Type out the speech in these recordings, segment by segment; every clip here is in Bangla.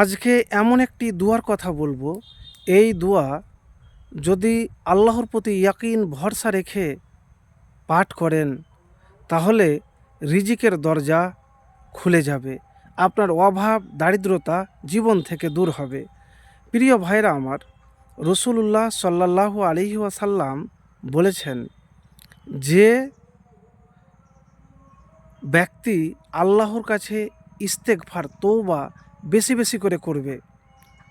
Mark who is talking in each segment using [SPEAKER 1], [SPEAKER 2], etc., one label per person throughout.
[SPEAKER 1] আজকে এমন একটি দুয়ার কথা বলব। এই দোয়া যদি আল্লাহর প্রতি ইয়াকিন ভরসা রেখে পাঠ করেন, তাহলে রিজিকের দরজা খুলে যাবে। আপনার অভাব, দারিদ্রতা জীবন থেকে দূর হবে। প্রিয় ভাইরা আমার, রসুলুল্লাহ সাল্লাহ আলহি বলেছেন, যে ব্যক্তি আল্লাহর কাছে ইস্তেকফার তৌবা বেশি বেশি করে করবে।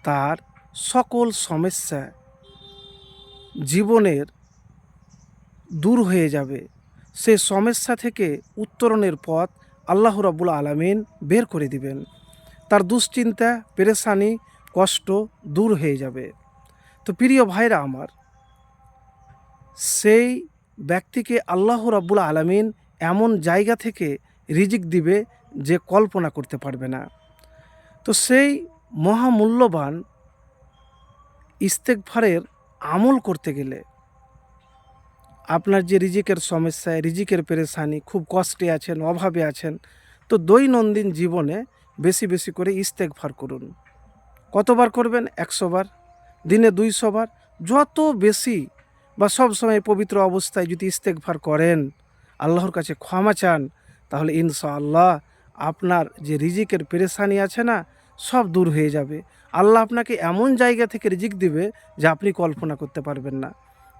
[SPEAKER 1] তার সকল সমস্যা জীবনের দূর হয়ে যাবে। সে সমস্যা থেকে উত্তরণের পথ আল্লাহ রাবুল আলামিন বের করে দিবেন। তার দুশ্চিন্তা, পেরেশানি, কষ্ট দূর হয়ে যাবে। তো প্রিয় ভাইরা আমার, সেই ব্যক্তিকে আল্লাহ রাব্বুল আলামিন এমন জায়গা থেকে রিজিক দিবে যে কল্পনা করতে পারবে না। তো সেই মহামূল্যবান ইস্তেকফারের আমল করতে গেলে আপনার যে রিজিকের সমস্যায়, রিজিকের পেরেশানি, খুব কষ্টে আছেন, অভাবে আছেন, তো দৈনন্দিন জীবনে বেশি বেশি করে ইস্তেকফার করুন। কতবার করবেন? একশো বার, দিনে দুইশো বার। যত বেশি বা সব সময় পবিত্র অবস্থায় যদি ইস্তেকফার করেন, আল্লাহর কাছে ক্ষমা চান, তাহলে ইনশাআল্লাহ আপনার যে রিজিকের পেরেশানি আছে না, সব দূর হয়ে যাবে। আল্লাহ আপনাকে এমন জায়গা থেকে রিজিক দিবে যা আপনি কল্পনা করতে পারবেন না।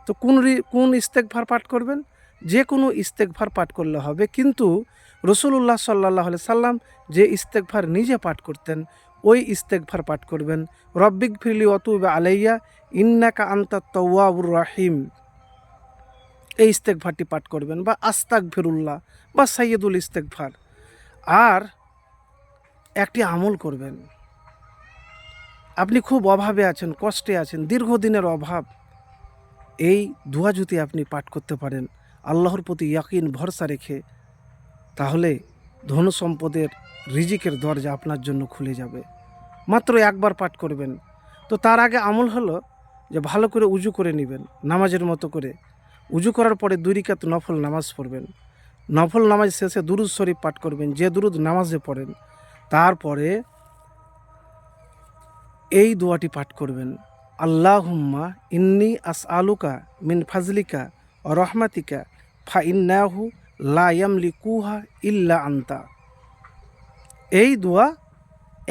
[SPEAKER 1] তো কোন কোন ইস্তেকভার পাঠ করবেন? যে কোনো ইস্তেকভার পাঠ করলে হবে। কিন্তু রসুল্লাহ সাল্লাহ সাল্লাম যে ইস্তেকভার নিজে পাঠ করতেন, ওই ইস্তেকভার পাঠ করবেন। রব্বিক ফিরলি অতুবা আলাইয়া, ইন্নাকা আন্তা তওয়াবুর রাহিম। এই ইস্তেকভারটি পাঠ করবেন। বা আস্তাক ফিরুল্লাহ বা সাইয়দুল ইস্তেকভার আর একটি আমল করবেন। আপনি খুব অভাবে আছেন, কষ্টে আছেন, দীর্ঘদিনের অভাব। এই দুয়া যদি আপনি পাঠ করতে পারেন। আল্লাহর প্রতি ইয়াকিন, ভরসা রেখে তাহলে ধন সম্পদের রিজিকের দরজা আপনার জন্য খুলে যাবে। মাত্র একবার পাঠ করবেন। তো তার আগে আমল হলো যে ভালো করে উজু করে নেবেন, নামাজের মতো করে। উজু করার পরে দুই রিকাত নফল নামাজ পড়বেন। নফল নামাজ শেষে দুরুদ শরীফ পাঠ করবেন, যে দুরুদ নামাজে পড়েন, তারপরে এই দোয়াটি পাঠ করবেন, আল্লাহুম্মা ইন্নি আস আলুকা মিন ফাজলিকা রহমাতিকা ফা ইন্নাহু লা ইয়ামলি কুহা ইল্লা আন্তা। এই দোয়া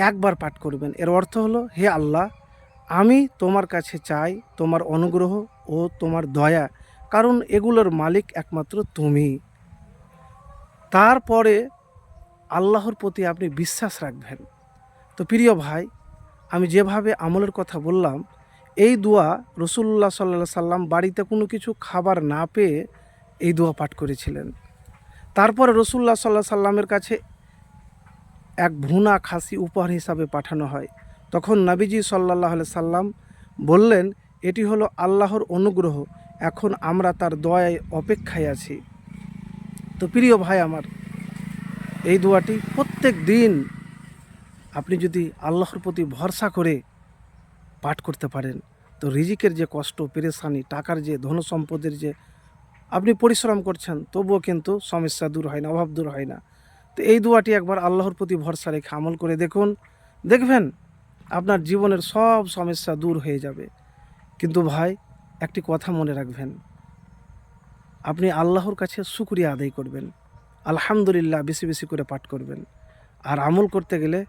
[SPEAKER 1] একবার পাঠ করবেন, এর অর্থ হলো, হে আল্লাহ, আমি তোমার কাছে চাই তোমার অনুগ্রহ ও তোমার দয়া, কারণ এগুলোর মালিক একমাত্র তুমি। তারপরে আল্লাহর প্রতি আপনি বিশ্বাস রাখবেন। তো প্রিয় ভাই, আমি যেভাবে আমলের কথা বললাম, এই দোয়া রসুল্লাহ সাল্লা সাল্লাম বাড়িতে কোনো কিছু খাবার না পেয়ে এই দোয়া পাঠ করেছিলেন। তারপরে রসুল্লাহ সাল্লাহ সাল্লামের কাছে এক ভুনা খাসি উপহার হিসাবে পাঠানো হয়। তখন নাবিজি সাল্লাহ সাল্লাম বললেন, এটি হলো আল্লাহর অনুগ্রহ। এখন আমরা তার দয়ায় অপেক্ষায় আছি। তো প্রিয় ভাই আমার, এই দোয়াটি প্রত্যেক দিন আপনি যদি আল্লাহর প্রতি ভরসা করে পাঠ করতে পারেন, তো রিজিকের যে কষ্ট, পেরেশানি, টাকার যে ধন সম্পদের যে আপনি পরিশ্রম করছেন, তবুও কিন্তু সমস্যা দূর হয় না, অভাব দূর হয় না। তো এই দোয়াটি একবার আল্লাহর প্রতি ভরসা রেখে আমল করে দেখুন, দেখবেন আপনার জীবনের সব সমস্যা দূর হয়ে যাবে। কিন্তু ভাই, একটি কথা মনে রাখবেন আপনি আল্লাহর কাছে সুকুরিয়া আদায় করবেন। আলহামদুলিল্লাহ বেশি বেশি করে পাঠ করবেন। আর আমল করতে গেলে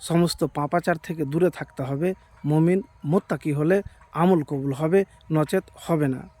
[SPEAKER 1] সমস্ত পাপাচার থেকে দূরে থাকতে হবে। মমিন মোত্তাকি হলে আমল কবুল হবে, নচেত হবে না।